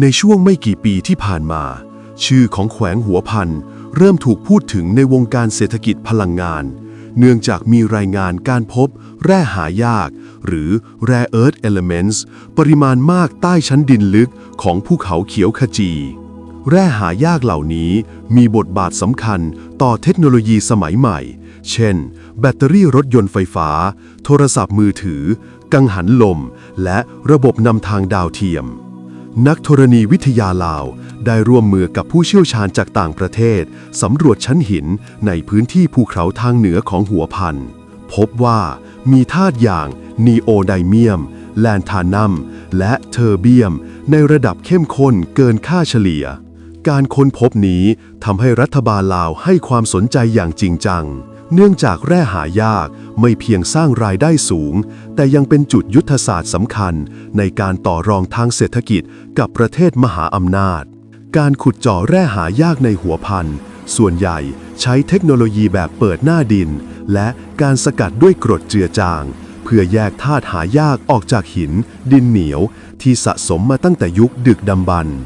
ในช่วงไม่กี่ปีที่ผ่านมา ชื่อของแขวงหัวพันเริ่มถูกพูดถึงในวงการเศรษฐกิจพลังงาน เนื่องจากมีรายงานการพบ แร่หายาก หรือ rare earth elements ปริมาณมากใต้ชั้นดินลึกของภูเขาเขียวขจี แร่หายากเหล่านี้มีบทบาทสำคัญต่อเทคโนโลยีสมัยใหม่ เช่น แบตเตอรี่รถยนต์ไฟฟ้า โทรศัพท์มือถือ กังหันลม และระบบนำทางดาวเทียม นักธรณีวิทยาลาว ได้ร่วมมือกับผู้เชี่ยวชาญจากต่างประเทศ สำรวจชั้นหินในพื้นที่ภูเขาทางเหนือของหัวพัน พบว่ามีธาตุอย่างนีโอไดเมียม แลนทานัม และเทอร์เบียม ในระดับเข้มข้นเกินค่าเฉลี่ย การค้นพบนี้ทำให้รัฐบาลลาวให้ความสนใจอย่างจริงจัง เนื่องจากแร่หายากไม่เพียงสร้างรายได้สูง แต่ยังเป็นจุดยุทธศาสตร์สำคัญ ในการต่อรองทางเศรษฐกิจกับประเทศมหาอำนาจ การขุดเจาะแร่หายากในหัวพัน ส่วนใหญ่ใช้เทคโนโลยีแบบเปิดหน้าดิน และการสกัดด้วยกรดเจือจาง เพื่อแยกธาตุหายากออกจากหิน ดินเหนียว ที่สะสมมาตั้งแต่ยุคดึกดำบรรพ์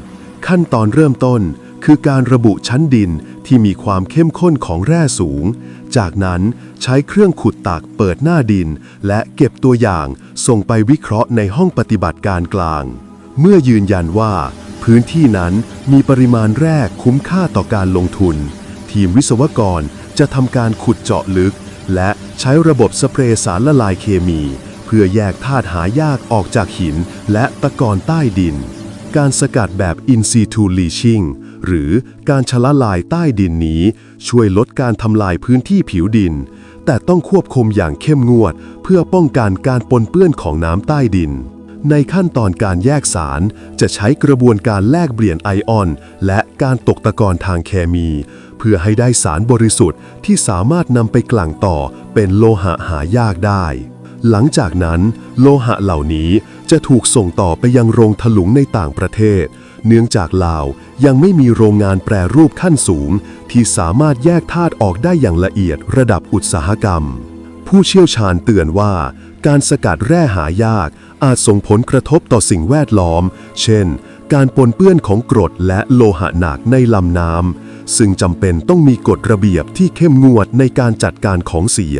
ขั้นตอนเริ่มต้นคือการระบุชั้นดิน ที่มีความเข้มข้นของแร่สูง จากนั้นใช้เครื่องขุดตักเปิดหน้าดิน และเก็บตัวอย่างส่งไปวิเคราะห์ในห้องปฏิบัติการกลาง เมื่อยืนยันว่า พื้นที่นั้นมีปริมาณแร่คุ้มค่าต่อการลงทุน ทีมวิศวกรจะทำการขุดเจาะลึก และใช้ระบบสเปรย์สารละลายเคมี เพื่อแยกธาตุหายากออกจากหิน และตะกอนใต้ดิน การสกัดแบบ in situ leaching หรือการชะละลายใต้ดินนี้ ช่วยลดการทำลายพื้นที่ผิวดิน แต่ต้องควบคุมอย่างเข้มงวด เพื่อป้องกันการปนเปื้อนของน้ำใต้ดิน ในขั้นตอนการแยกสารจะใช้กระบวนการแลกเปลี่ยนไอออน และการตกตะกอนทางเคมี เพื่อให้ได้สารบริสุทธิ์ที่สามารถนำไปกลั่งต่อเป็นโลหะหายากได้หลังจากนั้น โลหะเหล่านี้จะถูกส่งต่อไปยังโรงถลุงในต่างประเทศ เนื่องจากลาว ยังไม่มีโรงงานแปรรูปขั้นสูง ที่สามารถแยกธาตุออกได้อย่างละเอียดระดับอุตสาหกรรม ผู้เชี่ยวชาญเตือนว่า การสกัดแร่หายากอาจส่งผลกระทบต่อสิ่งแวดล้อม เช่น การปนเปื้อนของกรดและโลหะหนักในลำน้ำซึ่งจำเป็นต้องมีกฎระเบียบที่เข้มงวดในการจัดการของเสีย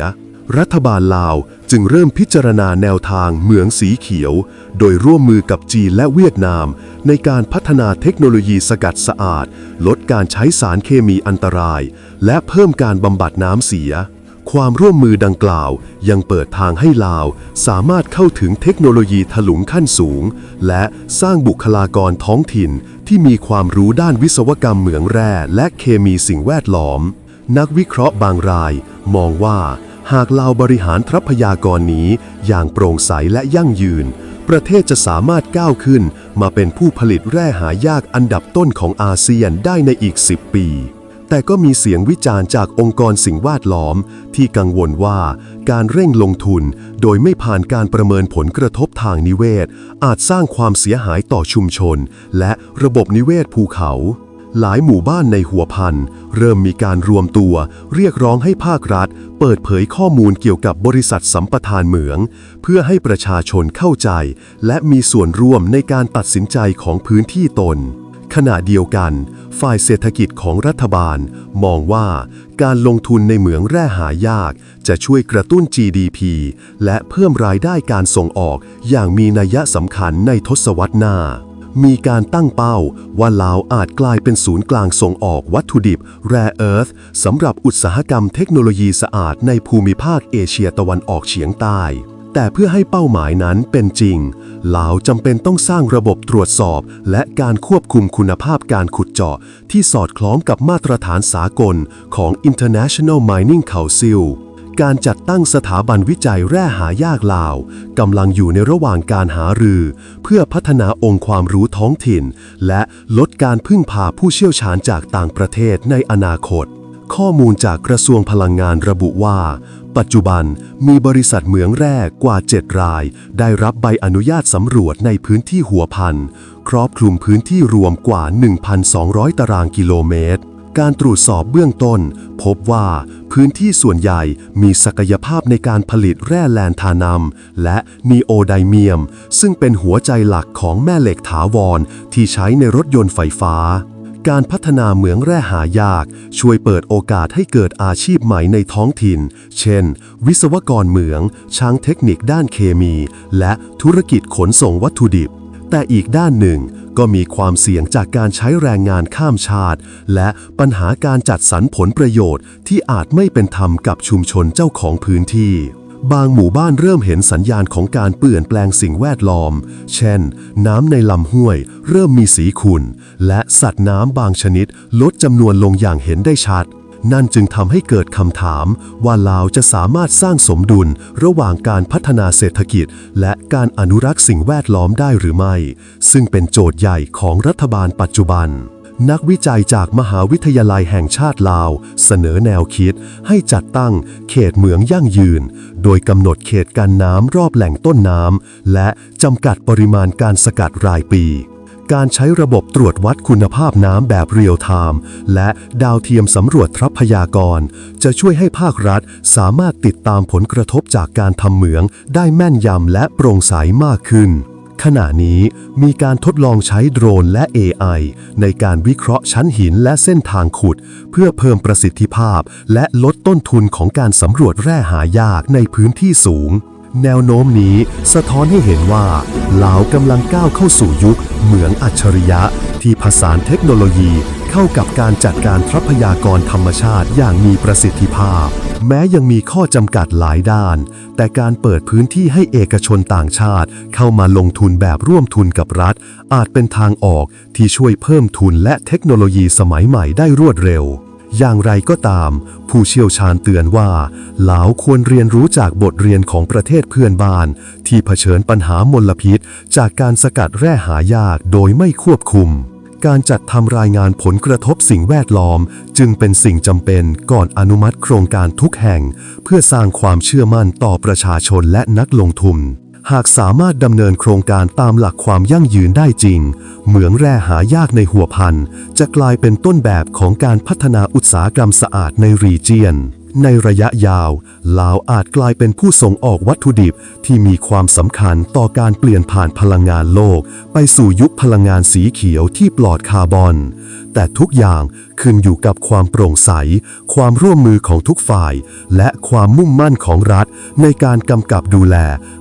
รัฐบาลลาวจึงเริ่มพิจารณาแนวทางเหมืองสีเขียว โดยร่วมมือกับจีนและเวียดนาม ในการพัฒนาเทคโนโลยีสกัดสะอาด ลดการใช้สารเคมีอันตราย และเพิ่มการบำบัดน้ำเสีย ความร่วมมือดังกล่าวยังเปิดทางให้ลาว สามารถเข้าถึงเทคโนโลยีถลุงขั้นสูง และสร้างบุคลากรท้องถิ่น ที่มีความรู้ด้านวิศวกรรมเหมืองแร่และเคมีสิ่งแวดล้อม นักวิเคราะห์บางราย มองว่า หากลาบริหารทรัพยากรนี้อย่างโปร่งใสและยั่งยืน ประเทศจะสามารถก้าวขึ้น มาเป็นผู้ผลิตแร่หายากอันดับต้นของอาเซียนได้ในอีก 10 ปี แต่ก็มีเสียงวิจารณ์จากองค์กรสิ่งแวดล้อม ที่กังวลว่าการเร่งลงทุน โดยไม่ผ่านการประเมินผลกระทบทางนิเวศ อาจสร้างความเสียหายต่อชุมชน และระบบนิเวศภูเขา หลายหมู่บ้านในหัวพันเริ่มมีการรวมตัว เรียกร้องให้ภาครัฐ เปิดเผยข้อมูลเกี่ยวกับบริษัทสัมปทานเหมือง เพื่อให้ประชาชนเข้าใจ และมีส่วนร่วมในการตัดสินใจของพื้นที่ตน ขณะเดียวกัน ฝ่ายเศรษฐกิจของรัฐบาล มองว่าการลงทุนในเหมืองแร่หายาก จะช่วยกระตุ้น GDP และเพิ่มรายได้การส่งออกอย่างมีนัยสำคัญในทศวรรษหน้า มีการตั้งเป้าว่าลาวอาจกลายเป็นศูนย์กลางส่งออกวัตถุดิบ Rare Earth สำหรับอุตสาหกรรมเทคโนโลยีสะอาดในภูมิภาคเอเชียตะวันออกเฉียงใต้ แต่เพื่อให้เป้าหมายนั้นเป็นจริง ลาวจำเป็นต้องสร้างระบบตรวจสอบ และการควบคุมคุณภาพการขุดเจาะ ที่สอดคล้องกับมาตรฐานสากลของ International Mining Council การจัดตั้งสถาบันวิจัยแร่หายากลาวกำลังอยู่ในระหว่างการหารือ เพื่อพัฒนาองค์ความรู้ท้องถิ่น และลดการพึ่งพาผู้เชี่ยวชาญจากต่างประเทศในอนาคต ข้อมูลจากกระทรวงพลังงานระบุว่า ปัจจุบันมีบริษัทเหมืองแร่กว่า 7 ราย ได้รับใบอนุญาตสำรวจในพื้นที่หัวพัน ครอบคลุมพื้นที่รวมกว่า 1,200 ตารางกิโลเมตร การตรวจสอบเบื้องต้น พบว่าพื้นที่ส่วนใหญ่มีศักยภาพในการผลิตแร่แลนทานัมและนีโอไดเมียม ซึ่งเป็นหัวใจหลักของแม่เหล็กถาวรที่ใช้ในรถยนต์ไฟฟ้า การพัฒนาเหมืองแร่หายาก ช่วยเปิดโอกาสให้เกิดอาชีพใหม่ในท้องถิ่น เช่น วิศวกรเหมืองช่างเทคนิคด้านเคมี และธุรกิจขนส่งวัตถุดิบ แต่อีกด้านหนึ่ง ก็มีความเสี่ยงจากการใช้แรงงานข้ามชาติ และปัญหาการจัดสรรผลประโยชน์ที่อาจไม่เป็นธรรมกับชุมชนเจ้าของพื้นที่บางหมู่บ้านเริ่มเห็นสัญญาณของการเปลี่ยนแปลงสิ่งแวดล้อม เช่น น้ำในลำห้วย เริ่มมีสีขุ่น และสัตว์น้ำบางชนิดลดจำนวนลงอย่างเห็นได้ชัด นั่นจึงทำให้เกิดคำถาม ว่าลาวจะสามารถสร้างสมดุลระหว่างการพัฒนาเศรษฐกิจ และการอนุรักษ์สิ่งแวดล้อมได้หรือไม่ ซึ่งเป็นโจทย์ใหญ่ของรัฐบาลปัจจุบัน นักวิจัยจากมหาวิทยาลัยแห่งชาติลาว เสนอแนวคิด ให้จัดตั้งเขตเหมืองยั่งยืน โดยกำหนดเขตการน้ำรอบแหล่งต้นน้ำและจำกัดปริมาณการสกัดรายปี การใช้ระบบตรวจวัดคุณภาพน้ำแบบเรียลไทม์และดาวเทียมสำรวจทรัพยากร จะช่วยให้ภาครัฐสามารถติดตามผลกระทบจากการทำเหมือง ได้แม่นยำและโปร่งใสมากขึ้น ขณะนี้มีการทดลองใช้โดรนและ AI ในการวิเคราะห์ชั้นหินและเส้นทางขุด เพื่อเพิ่มประสิทธิภาพ และลดต้นทุนของการสำรวจแร่หายากในพื้นที่สูง แนวโน้มนี้สะท้อนให้เห็นว่าลาวกำลังก้าวเข้าสู่ยุคเหมืองอัจฉริยะ ที่ผสานเทคโนโลยีเข้ากับการจัดการทรัพยากรธรรมชาติอย่างมีประสิทธิภาพ แม้ยังมีข้อจำกัดหลายด้าน แต่การเปิดพื้นที่ให้เอกชนต่างชาติ เข้ามาลงทุนแบบร่วมทุนกับรัฐ อาจเป็นทางออกที่ช่วยเพิ่มทุนและเทคโนโลยีสมัยใหม่ได้รวดเร็ว อย่างไรก็ตาม ผู้เชี่ยวชาญเตือนว่าลาวควรเรียนรู้จากบทเรียนของประเทศเพื่อนบ้าน ที่เผชิญปัญหามลพิษ จากการสกัดแร่หายากโดยไม่ควบคุม การจัดทำรายงานผลกระทบสิ่งแวดล้อม จึงเป็นสิ่งจำเป็นก่อนอนุมัติโครงการทุกแห่ง เพื่อสร้างความเชื่อมั่นต่อประชาชนและนักลงทุน หากสามารถดำเนินโครงการตามหลักความยั่งยืนได้จริง เหมืองแร่หายากในหัวพันจะกลายเป็นต้นแบบของการพัฒนาอุตสาหกรรมสะอาดในรีเจียน ในระยะยาว ลาวอาจกลายเป็นผู้ส่งออกวัตถุดิบที่มีความสำคัญต่อการเปลี่ยนผ่านพลังงานโลก ไปสู่ยุคพลังงานสีเขียวที่ปลอดคาร์บอน แต่ทุกอย่าง ขึ้นอยู่กับความโปร่งใส ความร่วมมือของทุกฝ่าย และความมุ่งมั่นของรัฐ ในการกำกับดูแล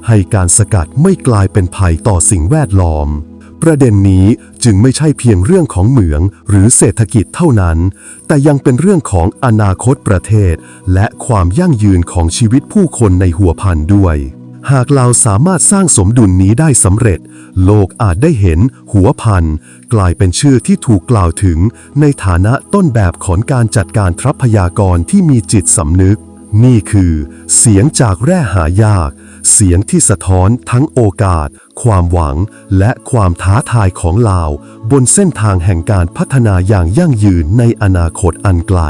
ให้การสกัดไม่กลายเป็นภัยต่อสิ่งแวดล้อม ประเด็นนี้จึงไม่ใช่เพียงเรื่องของเหมืองหรือเศรษฐกิจเท่านั้น แต่ยังเป็นเรื่องของอนาคตประเทศ และความยั่งยืนของชีวิตผู้คนในหัวพันด้วยหากเราสามารถสร้างสมดุลนี้ได้สำเร็จ โลกอาจได้เห็นหัวพันกลายเป็นชื่อที่ถูกกล่าวถึง ในฐานะต้นแบบของการจัดการทรัพยากรที่มีจิตสำนึก นี่คือ เสียงจากแร่หายาก เสียงที่สะท้อนทั้งโอกาส ความหวัง และความท้าทายของลาว บนเส้นทางแห่งการพัฒนาอย่างยั่งยืนในอนาคตอันไกล